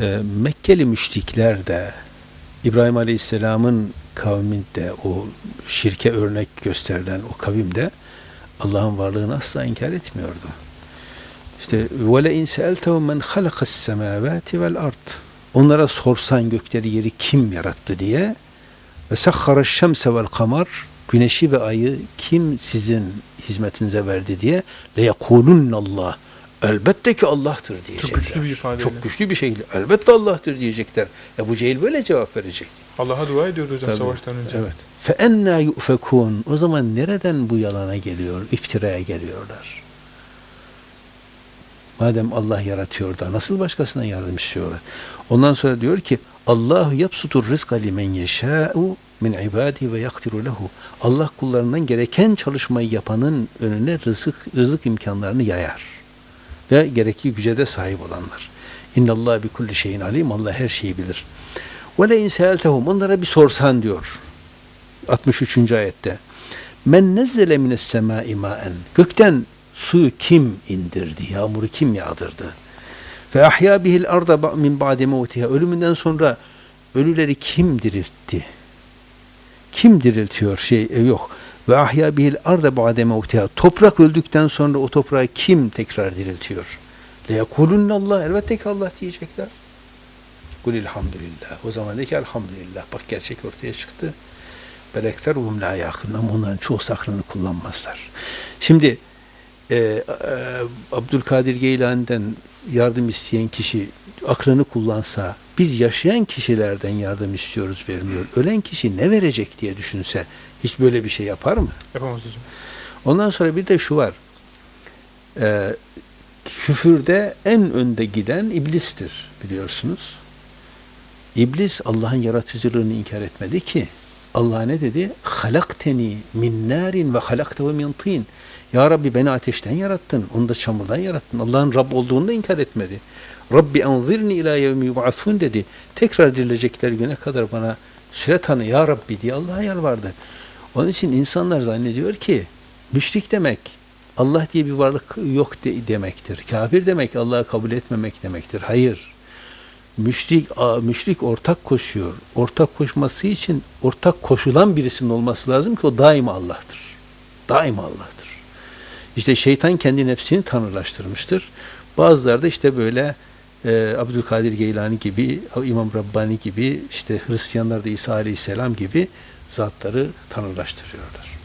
e, Mekkeli müşrikler de İbrahim Aleyhisselam'ın kavminde o şirke örnek gösterilen o kavimde Allah'ın varlığını asla inkar etmiyordu. İşte ve in se'eltehum men halakas semavati vel ard. Onlara sorsan gökleri yeri kim yarattı diye ve sahhara şemse vel kamar güneşi ve ayı kim sizin hizmetinize verdi diye le yekulunallah elbette ki Allah'tır diyecekler. güçlü bir ifadeyle. Çok güçlü bir şekilde elbette Allah'tır diyecekler. Ebu Cehil böyle cevap verecek. Allah'a dua ediyordu hocam Tabii. savaştan önce. Evet. Fe enna yufekun. O zaman nereden bu yalana geliyor, iftiraya geliyorlar? Madem Allah yaratıyor da nasıl başkasına yardım istiyorlar? Ondan sonra diyor ki Allahu yapsutur rizqa limen yeşâ'u min ibadi ve yaktiru lehu. Allah kullarından gereken çalışmayı yapanın önüne rızık rızık imkanlarını yayar. Ve gerekli güce de sahip olanlar. İnnallah bi kulli şeyin alim. Allah her şeyi bilir. Ve le inseltehum onlara bir sorsan diyor. 63. ayette. Men nezzele mines semai maen. Gökten suyu kim indirdi? Yağmuru kim yağdırdı? Ve ahya bihil arda min ba'de mevtiha. Ölümünden sonra ölüleri kim diriltti? Kim diriltiyor? Şey e, yok. Ve ahya bihil arda ba'de mevtiha. Toprak öldükten sonra o toprağı kim tekrar diriltiyor? Le yekulunallah. Elbette ki Allah diyecekler. Kul elhamdülillah. O zaman de ki elhamdülillah. Bak gerçek ortaya çıktı. Belekteruhum la yakın. Ama onların çoğu aklını kullanmazlar. Şimdi e, e, Abdülkadir Geylani'den yardım isteyen kişi aklını kullansa biz yaşayan kişilerden yardım istiyoruz vermiyor. Ölen kişi ne verecek diye düşünse hiç böyle bir şey yapar mı? Yapamaz hocam. Ondan sonra bir de şu var. Ee, küfürde en önde giden iblistir biliyorsunuz. İblis Allah'ın yaratıcılığını inkar etmedi ki. Allah ne dedi? Halakteni min narin ve halaktehu min tin. Ya Rabbi beni ateşten yarattın. Onu da çamurdan yarattın. Allah'ın Rab olduğunu da inkar etmedi. Rabbi enzirni ila yevmi yub'athun dedi. Tekrar dirilecekler güne kadar bana süre tanı ya Rabbi diye Allah'a yalvardı. Onun için insanlar zannediyor ki müşrik demek Allah diye bir varlık yok de- demektir. Kafir demek Allah'ı kabul etmemek demektir. Hayır. Müşrik müşrik ortak koşuyor. Ortak koşması için ortak koşulan birisinin olması lazım ki o daima Allah'tır. Daima Allah'tır. İşte şeytan kendi nefsini tanrılaştırmıştır. Bazıları da işte böyle e, Abdülkadir Geylani gibi, İmam Rabbani gibi, işte Hristiyanlar da İsa Aleyhisselam gibi zatları tanrılaştırıyorlar.